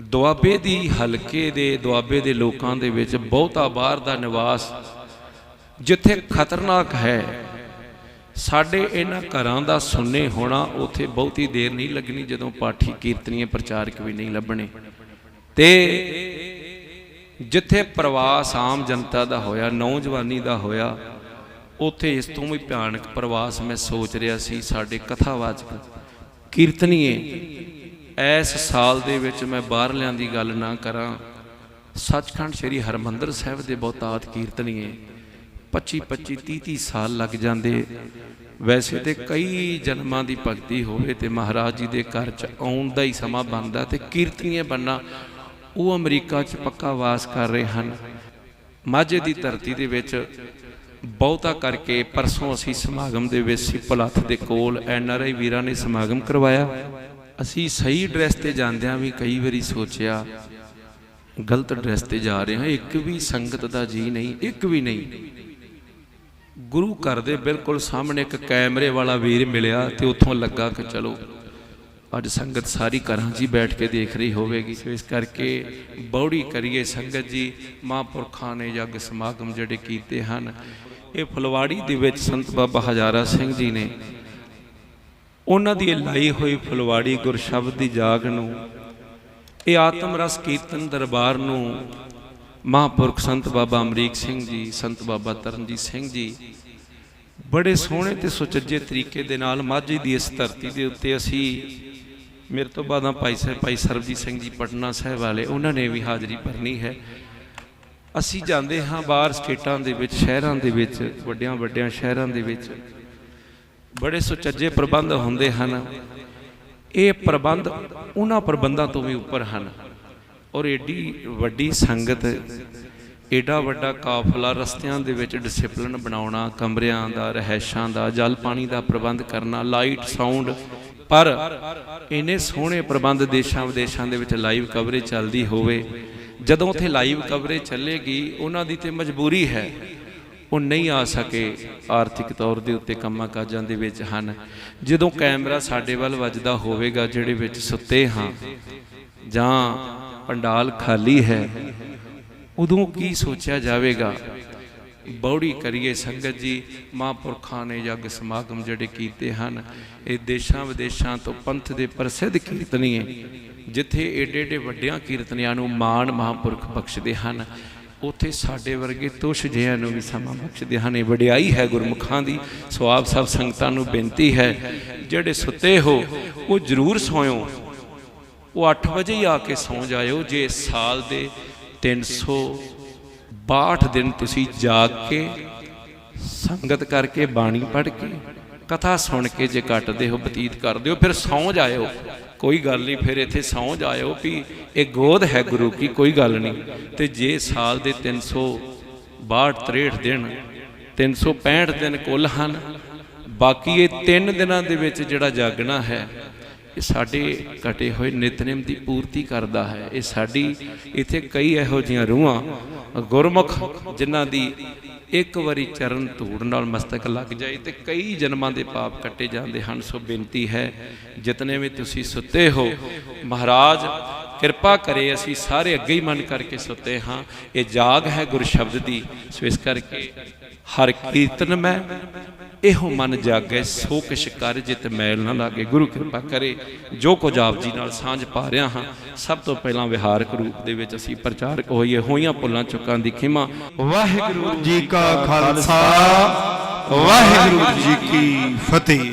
ਦੁਆਬੇ ਦੀ ਹਲਕੇ ਦੇ, ਦੁਆਬੇ ਦੇ ਲੋਕਾਂ ਦੇ ਵਿੱਚ ਬਹੁਤਾ ਬਾਹਰ ਦਾ ਨਿਵਾਸ ਜਿੱਥੇ ਖਤਰਨਾਕ ਹੈ। ਸਾਡੇ ਇਹਨਾਂ ਘਰਾਂ ਦਾ ਸੁੰਨੇ ਹੋਣਾ ਉੱਥੇ ਬਹੁਤੀ ਦੇਰ ਨਹੀਂ ਲੱਗਣੀ ਜਦੋਂ ਪਾਠੀ ਕੀਰਤਨੀਏ ਪ੍ਰਚਾਰਕ ਵੀ ਨਹੀਂ ਲੱਭਣੇ। ਤੇ ਜਿੱਥੇ ਪ੍ਰਵਾਸ ਆਮ ਜਨਤਾ ਦਾ ਹੋਇਆ, ਨੌਜਵਾਨੀ ਦਾ ਹੋਇਆ, ਉੱਥੇ ਇਸ ਤੋਂ ਵੀ ਭਿਆਨਕ ਪ੍ਰਵਾਸ ਮੈਂ ਸੋਚ ਰਿਹਾ ਸੀ, ਸਾਡੇ ਕਥਾਵਾਚਕ ਕੀਰਤਨੀਏ ਇਸ ਸਾਲ ਦੇ ਵਿੱਚ ਮੈਂ ਬਾਹਰਲਿਆਂ ਦੀ ਗੱਲ ਨਾ ਕਰਾਂ। ਸੱਚਖੰਡ ਸ੍ਰੀ ਹਰਮੰਦਰ ਸਾਹਿਬ ਦੇ ਬਹੁਤਾਤ ਕੀਰਤਨੀਏ 25 25 30 30 ਸਾਲ ਲੱਗ ਜਾਂਦੇ। ਵੈਸੇ ਤੇ ਕਈ ਜਨਮਾਂ ਦੀ ਭਗਤੀ ਹੋਵੇ ਤੇ ਮਹਾਰਾਜ ਜੀ ਦੇ ਘਰ ਚ ਆਉਣ ਦਾ ਹੀ ਸਮਾਂ ਬਣਦਾ ਤੇ ਕੀਰਤਨੀਏ ਬੰਨਾ ਉਹ ਅਮਰੀਕਾ ਚ ਪੱਕਾ ਵਾਸ ਕਰ ਰਹੇ ਹਨ। ਮਾਝੇ ਦੀ ਧਰਤੀ ਦੇ ਵਿੱਚ ਬਹੁਤਾ ਕਰਕੇ ਪਰਸੋਂ ਅਸੀਂ ਸਮਾਗਮ ਦੇ ਵਿੱਚ ਸਿੱਪਲ ਹੱਥ ਦੇ ਕੋਲ ਐਨ ਆਰ ਆਈ ਵੀਰਾਂ ਨੇ ਸਮਾਗਮ ਕਰਵਾਇਆ। ਅਸੀਂ ਸਹੀ ਡਰੈਸ ਤੇ ਜਾਂਦਿਆਂ ਵੀ ਕਈ ਵਾਰੀ ਸੋਚਿਆ, ਗਲਤ ਡਰੈਸ ਤੇ ਜਾ ਰਹੇ ਹਾਂ, ਇੱਕ ਵੀ ਸੰਗਤ ਦਾ ਜੀ ਨਹੀਂ, ਇੱਕ ਵੀ ਨਹੀਂ। ਗੁਰੂ ਘਰ ਦੇ ਬਿਲਕੁਲ ਸਾਹਮਣੇ ਇੱਕ ਕੈਮਰੇ ਵਾਲਾ ਵੀਰ ਮਿਲਿਆ ਤੇ ਉੱਥੋਂ ਲੱਗਾ ਕਿ ਚਲੋ, ਅੱਜ ਸੰਗਤ ਸਾਰੀ ਘਰਾਂ 'ਚ ਹੀ ਬੈਠ ਕੇ ਦੇਖ ਰਹੀ ਹੋਵੇਗੀ। ਇਸ ਕਰਕੇ ਬੌੜੀ ਕਰੀਏ ਸੰਗਤ ਜੀ, ਮਹਾਂਪੁਰਖਾਂ ਨੇ ਯੱਗ ਸਮਾਗਮ ਜਿਹੜੇ ਕੀਤੇ ਹਨ, ਇਹ ਫੁਲਵਾੜੀ ਦੇ ਵਿੱਚ ਸੰਤ ਬਾਬਾ ਹਜ਼ਾਰਾ ਸਿੰਘ ਜੀ ਨੇ ਉਹਨਾਂ ਦੀ ਇਹ ਲਾਈ ਹੋਈ ਫੁਲਵਾੜੀ ਗੁਰਸ਼ਬਦ ਦੀ ਜਾਗ ਨੂੰ, ਇਹ ਆਤਮ ਰਸ ਕੀਰਤਨ ਦਰਬਾਰ ਨੂੰ ਮਹਾਂਪੁਰਖ ਸੰਤ ਬਾਬਾ ਅਮਰੀਕ ਸਿੰਘ ਜੀ, ਸੰਤ ਬਾਬਾ ਤਰਨਜੀਤ ਸਿੰਘ ਜੀ ਬੜੇ ਸੋਹਣੇ ਤੇ ਸੁਚੱਜੇ ਤਰੀਕੇ ਦੇ ਨਾਲ ਮਾਝੇ ਦੀ ਇਸ ਧਰਤੀ ਦੇ ਉੱਤੇ ਅਸੀਂ ਮੇਰੇ ਤੋਂ ਬਾਅਦਾਂ ਭਾਈ ਸਾਹਿਬ, ਭਾਈ ਸਰਬਜੀਤ ਸਿੰਘ ਜੀ, ਪਟਨਾ ਸਾਹਿਬ ਵਾਲੇ, ਉਹਨਾਂ ਨੇ ਵੀ ਹਾਜ਼ਰੀ ਭਰਨੀ ਹੈ। ਅਸੀਂ ਜਾਂਦੇ ਹਾਂ ਬਾਹਰ ਸਟੇਟਾਂ ਦੇ ਵਿੱਚ, ਸ਼ਹਿਰਾਂ ਦੇ ਵਿੱਚ ਵੱਡਿਆਂ ਵੱਡਿਆਂ ਸ਼ਹਿਰਾਂ ਦੇ ਵਿੱਚ। ਬੜੇ ਸੁਚੱਜੇ ਪ੍ਰਬੰਧ ਹੁੰਦੇ ਹਨ। ਇਹ ਪ੍ਰਬੰਧ ਉਹਨਾਂ ਪ੍ਰਬੰਧਾਂ ਤੋਂ ਵੀ ਉੱਪਰ ਹਨ। ਔਰ ਏਡੀ ਵੱਡੀ ਸੰਗਤ, ਏਡਾ ਵੱਡਾ ਕਾਫਲਾ ਰਸਤਿਆਂ ਦੇ ਵਿੱਚ ਡਿਸਪਲਨ ਬਣਾਉਣਾ, ਕਮਰਿਆਂ ਦਾ, ਰਹਿائشਾਂ ਦਾ, ਜਲ ਪਾਣੀ ਦਾ ਪ੍ਰਬੰਧ ਕਰਨਾ ਲਾਈਟ ਸਾਊਂਡ ਪਰ ਇਹਨੇ ਸੋਹਣੇ ਪ੍ਰਬੰਧ ਦੇਸ਼ਾਂ ਵਿਦੇਸ਼ਾਂ ਦੇ ਵਿੱਚ ਲਾਈਵ ਕਵਰੇਜ ਚੱਲਦੀ ਹੋਵੇ, ਜਦੋਂ ਉੱਥੇ ਲਾਈਵ ਕਵਰੇਜ ਚੱਲੇਗੀ, ਉਹਨਾਂ ਦੀ ਤੇ ਮਜਬੂਰੀ ਹੈ। ਉਹ ਨਹੀਂ ਆ ਸਕੇ ਆਰਥਿਕ ਤੌਰ ਦੇ ਉੱਤੇ ਕੰਮਾਂ ਕਾਜਾਂ ਦੇ ਵਿੱਚ ਹਨ। ਜਦੋਂ ਕੈਮਰਾ ਸਾਡੇ ਵੱਲ ਵੱਜਦਾ ਹੋਵੇਗਾ, ਜਿਹੜੇ ਵਿੱਚ ਸੁੱਤੇ ਹਾਂ ਜਾਂ ਪੰਡਾਲ ਖਾਲੀ ਹੈ, ਉਦੋਂ ਕੀ ਸੋਚਿਆ ਜਾਵੇਗਾ? ਬੌੜੀ ਕਰੀਏ ਸੰਗਤ ਜੀ, ਮਹਾਂਪੁਰਖਾਂ ਨੇ ਯੱਗ ਸਮਾਗਮ ਜਿਹੜੇ ਕੀਤੇ ਹਨ, ਇਹ ਦੇਸ਼ਾਂ ਵਿਦੇਸ਼ਾਂ ਤੋਂ ਪੰਥ ਦੇ ਪ੍ਰਸਿੱਧ ਕੀਰਤਨੀਏ, ਜਿੱਥੇ ਏਡੇ ਏਡੇ ਵੱਡਿਆਂ ਕੀਰਤਨੀਆਂ ਨੂੰ ਮਾਣ ਮਹਾਂਪੁਰਖ ਬਖਸ਼ਦੇ ਹਨ। ਉੱਥੇ ਸਾਡੇ ਵਰਗੇ ਤੁਸ਼ ਜਿਹਿਆਂ ਨੂੰ ਵੀ ਸਮਾਂ ਬਖਸ਼ਦੇ ਹਨ। ਇਹ ਵਡਿਆਈ ਹੈ ਗੁਰਮੁਖਾਂ ਦੀ। ਸੋ ਆਪ ਸਭ ਸੰਗਤਾਂ ਨੂੰ ਬੇਨਤੀ ਹੈ, ਜਿਹੜੇ ਸੁੱਤੇ ਹੋ, ਉਹ ਜ਼ਰੂਰ ਸੌਇਓ। ਉਹ 8 ਵਜੇ ਹੀ ਆ ਕੇ ਸੌਂ ਜਾਇਓ। ਜੇ ਸਾਲ ਦੇ 362 ਦਿਨ ਤੁਸੀਂ ਜਾਗ ਕੇ ਸੰਗਤ ਕਰਕੇ ਬਾਣੀ ਪੜ੍ਹ ਕੇ ਕਥਾ ਸੁਣ ਕੇ ਜੇ ਕੱਟਦੇ ਹੋ, ਬਤੀਤ ਕਰਦੇ ਹੋ, ਫਿਰ ਸੌਂ ਜਾਇਓ। ਕੋਈ ਗੱਲ ਨਹੀਂ, ਫਿਰ ਇੱਥੇ ਸੌਂ ਜਾਇਓ ਵੀ ਇਹ ਗੋਦ ਹੈ ਗੁਰੂ ਕੀ, ਕੋਈ ਗੱਲ ਨਹੀਂ। ਤੇ ਜੇ ਸਾਲ ਦੇ 362 63 ਦਿਨ 365 ਦਿਨ ਕੁੱਲ ਹਨ, ਬਾਕੀ ਇਹ ਤਿੰਨ ਦਿਨਾਂ ਦੇ ਵਿੱਚ ਜਿਹੜਾ ਜਾਗਣਾ ਹੈ, ਇਹ ਸਾਡੇ ਘਟੇ ਹੋਏ ਨਿਤਨੇਮ ਦੀ ਪੂਰਤੀ ਕਰਦਾ ਹੈ। ਇਹ ਸਾਡੀ ਇੱਥੇ ਕਈ ਇਹੋ ਜੀਆਂ ਰੂਹਾਂ, ਗੁਰਮੁਖ, ਜਿਨ੍ਹਾਂ ਦੀ ਇੱਕ ਵਾਰੀ ਚਰਨ ਧੂੜ ਨਾਲ ਮਸਤਕ ਲੱਗ ਜਾਏ ਤੇ ਕਈ ਜਨਮਾਂ ਦੇ ਪਾਪ ਕੱਟੇ ਜਾਂਦੇ ਹਨ। ਸੋ ਬੇਨਤੀ ਹੈ, ਜਿਤਨੇ ਵੀ ਤੁਸੀਂ ਸੁੱਤੇ ਹੋ, ਮਹਾਰਾਜ, ਕਿਰਪਾ ਕਰੇ ਅਸੀਂ ਸਾਰੇ ਅੱਗੇ ਹੀ ਮਨ ਕਰਕੇ ਸੁੱਤੇ ਹਾਂ। ਇਹ ਜਾਗ ਹੈ ਗੁਰ ਸ਼ਬਦ ਦੀ, ਸੋ ਇਸ ਕਰਕੇ ਹਰ ਕੀਰਤਨ ਮੈਂ ਇਹੋ ਮਨ ਜਾਗੇ, ਸੋ ਕਿਛ ਕਰ ਜਿਤ ਮੈਲ ਨਾ ਲਾਗੇ। ਗੁਰੂ ਕਿਰਪਾ ਕਰੇ, ਜੋ ਕੁਝ ਆਪ ਜੀ ਨਾਲ ਸਾਂਝ ਪਾ ਰਿਆ ਹਾਂ, ਸਭ ਤੋਂ ਪਹਿਲਾਂ ਵਿਹਾਰਕ ਰੂਪ ਦੇ ਵਿੱਚ ਅਸੀਂ ਪ੍ਰਚਾਰਕ ਹੋਈਏ, ਹੋਈਆਂ ਭੁੱਲਾਂ ਚੁੱਕਾਂ ਦੀ ਖਿਮਾ। ਵਾਹਿਗੁਰੂ ਜੀ ਕਾ ਖਾਲਸਾ, ਵਾਹਿਗੁਰੂ ਜੀ ਕੀ ਫਤਿਹ।